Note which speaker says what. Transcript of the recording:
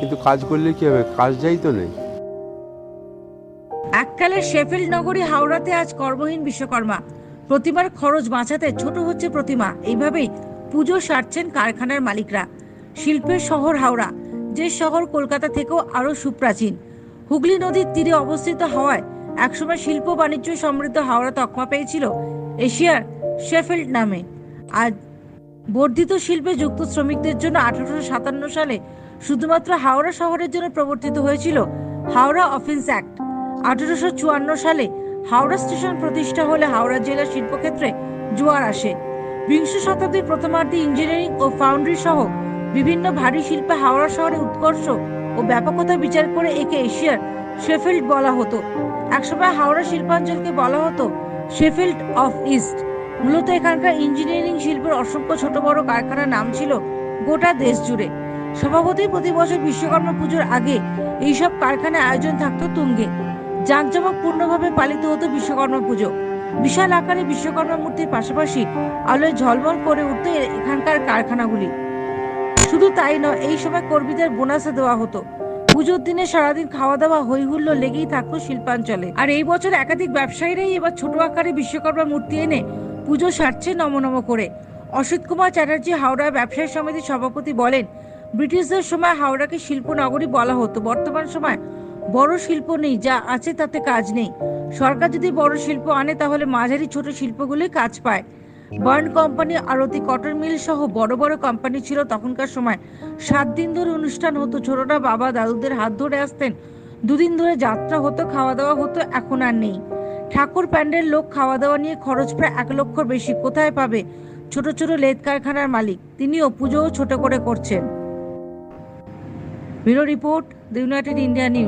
Speaker 1: কিন্তু কাজ করলে কি হবে? কাজ যাই তো নেই।
Speaker 2: এককালের শেফিল্ড নগরী হাওড়াতে আজ কর্মহীন বিশ্বকর্মা। প্রতিমার খরচ বাঁচাতে ছোট হচ্ছে প্রতিমা। এইভাবেই পুজো সারছেন কারখানার মালিকরা। শিল্পের শহর হাওড়া, যে শহর কলকাতা থেকেও আরও সুপ্রাচীন। হুগলি নদীর তীরে অবস্থিত হওয়ায় একসময় শিল্প বাণিজ্য সমৃদ্ধ হাওড়া তকমা পেয়েছিল এশিয়ার শেফিল্ড নামে। আজ বর্ধিত শিল্পে যুক্ত শ্রমিকদের জন্য আঠারোশো সাতান্ন সালে শুধুমাত্র হাওড়া শহরের জন্য প্রবর্তিত হয়েছিল হাওড়া অফেন্স অ্যাক্ট। আঠারোশো চুয়ান্ন সালে হাওড়া স্টেশন প্রতিষ্ঠা হলে হাওড়া জেলার শিল্পক্ষেত্রে জোয়ার আসে। বিংশ শতাব্দীর প্রথমার্ধে ইঞ্জিনিয়ারিং ও ফাউন্ডারি সহ বিভিন্ন ভারী শিল্পে হাওড়া শহরে উৎকর্ষ ও ব্যাপকতা বিচার করে একে এশিয়ার শেফিল্ড বলা হতো। একসময় হাওড়া শিল্পাঞ্চলকে বলা হতো শেফিল্ড অফ ইস্ট। মূলত এখানকার ইঞ্জিনিয়ারিং শিল্পের অসংখ্য ছোট বড় কারখানার নাম ছিল গোটা দেশ জুড়ে। স্বভাবতই প্রতি বছর বিশ্বকর্মা পুজোর আগে এইসব কারখানায় আয়োজন থাকতো তুঙ্গে। জাঁকজমকপূর্ণভাবে পালিত হতো বিশ্বকর্মা পুজো। বিশাল আকারে বিশ্বকর্মা মূর্তির পাশাপাশি আলোয় ঝলমল করে উঠতো এখানকার কারখানাগুলি। শুধু তাই নয়, এই সময় কর্মীদের বোনাসে দেওয়া হতো। পুজোর দিনে সারাদিন খাওয়া দাওয়া হই হুল্লো লেগেই থাকতো শিল্পাঞ্চলে। আর এই বছর একাধিক ব্যবসায়ীরাই এবার ছোট আকারে বিশ্বকর্মা মূর্তি এনে পুজো সারছে নমনম করে। অসিত কুমার চ্যাটার্জি হাওড়া ব্যবসায়ী সমিতির সভাপতি বলেন, ব্রিটিশদের সময় হাওড়াকে শিল্প নগরী বলা হতো। বর্তমান সময় বড় শিল্প নেই, যা আছে তাতে কাজ নেই। সরকার যদি বড় শিল্প আনে, তাহলে মাঝারি ছোট শিল্পগুলি কাজ পায়। Burn company, Arati, cotton mill সহ বড় বড় কোম্পানি ছিল তখনকার সময়। সাত দিন ধরে অনুষ্ঠান হতো, ছোটরা বাবা, দাদুদের হাত ধরে আসতেন। দুদিন ধরে যাত্রা হতো, খাওয়া দাওয়া হতো, এখন আর নেই। ঠাকুর প্যান্ডেল লোক খাওয়া দাওয়া নিয়ে খরচ প্রায় এক লক্ষর বেশি। কোথায় পাবে? ছোট ছোট লেদ কারখানার মালিক। তিনিও পুজোও ছোট করে করছেন। Bureau report, the united India news.